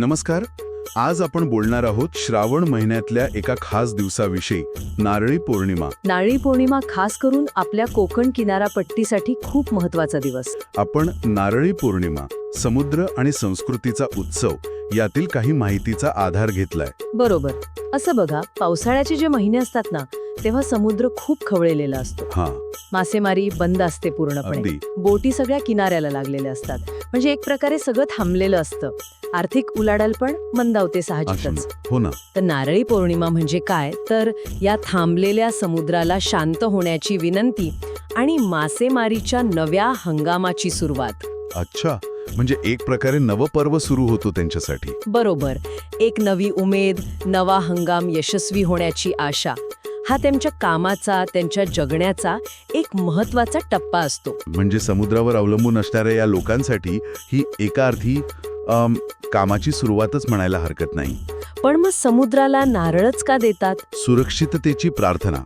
नमस्कार. आज आपण बोलणार आहोत श्रावण महिन्यातल्या एका खास दिवसाविषयी नारळी पौर्णिमा. नारळी पौर्णिमा खास करून आपल्या कोकण किनारापट्टीसाठी खूप महत्त्वाचा दिवस. आपण नारळी पौर्णिमा समुद्र आणि संस्कृतीचा उत्सव यातील काही माहितीचा आधार घेतलाय. बरोबर. असं बघा पावसाळ्याचे जे महिने असतात ना तेव्हा समुद्र खूप खवळलेला असतो. हा. मासेमारी बंद असते पूर्णपणे. अगदी. बोटी सगळ्या किनाऱ्याला लागलेल्या असतात. म्हणजे एक प्रकारे सगळं थांबलेलं असतं. आर्थिक उलाढाल पण मंदावते साहजिकच. हो ना. तर नारळी पौर्णिमा म्हणजे काय? तर या थांबलेल्या समुद्राला शांत होण्याची विनंती आणि मासेमारीच्या नव्या हंगामाची सुरुवात. अच्छा. म्हणजे एक प्रकारे नवपर्व सुरू होतो त्यांच्यासाठी. बरोबर. एक नवी उमेद नवा हंगाम यशस्वी होण्याची आशा. हा त्यांच्या कामाचा त्यांच्या जगण्याचा एक महत्त्वाचा टप्पा असतो. म्हणजे समुद्रावर अवलंबून असणाऱ्या या लोकांसाठी ही एका अर्थी अम, कामाची सुरुवातच म्हणायला हरकत नाही. पण मग समुद्राला नारळच का देतात? सुरक्षिततेची प्रार्थना.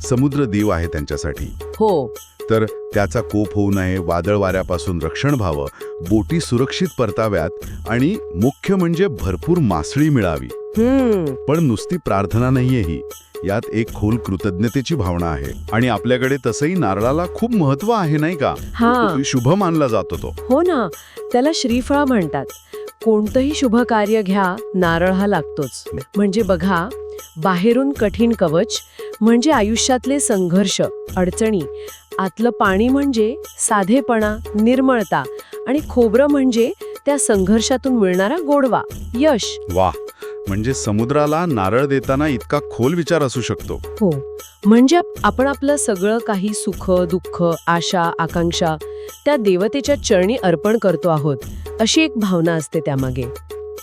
समुद्र देव आहे त्यांच्यासाठी. हो. तर त्याचा कोप होऊ नये वादळ वाऱ्यापासून रक्षण व्हावं बोटी सुरक्षित परताव्यात आणि मुख्य म्हणजे भरपूर मासळी मिळावी. हम्म. पण नुसती प्रार्थना नाहीये ही. यात एक खोल कृतज्ञतेची भावना आहे. आणि आपल्याकडे तसंही नारळाला खूप महत्त्व आहे नाही का? हा. शुभ मानला जातो तो हो ना. त्याला श्रीफळ म्हणतात. कोणतंही शुभ कार्य घ्या नारळ हा लागतोच. म्हणजे बघा बाहेरून कठीण कवच म्हणजे आयुष्यातले संघर्ष अडचणी. आतलं पाणी म्हणजे साधेपणा निर्मळता. आणि खोबरं म्हणजे त्या संघर्षातून मिळणारा गोडवा यश. वा म्हणजे समुद्राला नारळ देताना इतका खोल विचार असू शकतो. हो. म्हणजे आप- आपण आपलं सगळं काही सुख दुःख आशा आकांक्षा त्या देवतेच्या चरणी अर्पण करतो आहोत अशी एक भावना असते त्यामागे.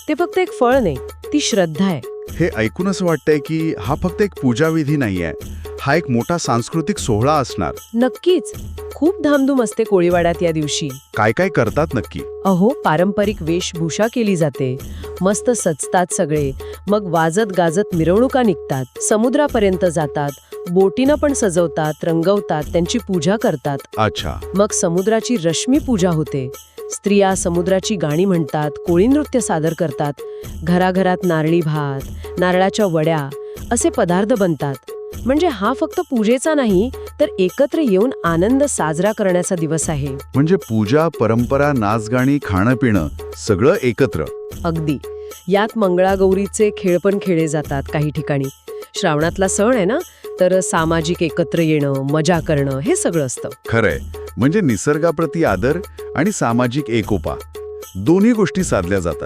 ते फक्त एक फळ नाही ती श्रद्धा आहे. हे ऐकून असं वाटतंय की हा फक्त एक पूजाविधी नाहीये. हा एक मोठा सांस्कृतिक सोहळा असणार. नक्कीच. खूप धामधूम असते कोळीवाड्यात या दिवशी. काय काय करतात नक्की? अहो पारंपरिक वेशभूषा केली जाते. मस्त सजतात सगळे. मग वाजत गाजत मिरवणुका निघतात. समुद्रापर्यंत जातात. बोटीनं पण सजवतात रंगवतात त्यांची पूजा करतात. अच्छा. मग समुद्राची रश्मी पूजा होते. स्त्रिया समुद्राची गाणी म्हणतात कोळी नृत्य सादर करतात. घराघरात नारळी भात नारळाच्या वड्या असे पदार्थ बनतात. म्हणजे हा फक्त पूजेचा नाही तर एकत्र येऊन आनंद साजरा करण्याचा दिवस आहे. म्हणजे पूजा परंपरा नाचगाणी खाणं पिणं सगळं एकत्र. अगदी. यात मंगळागौरीचे खेळ पण खेळले जातात काही ठिकाणी. श्रावणातला सण आहे ना तर सामाजिक एकत्र येणं मजा करणं हे सगळं असतं. खरंय. म्हणजे निसर्गाप्रती आदर आणि सामाजिक एकोपा. दोन्ही गोष्टी साधल्या जातात.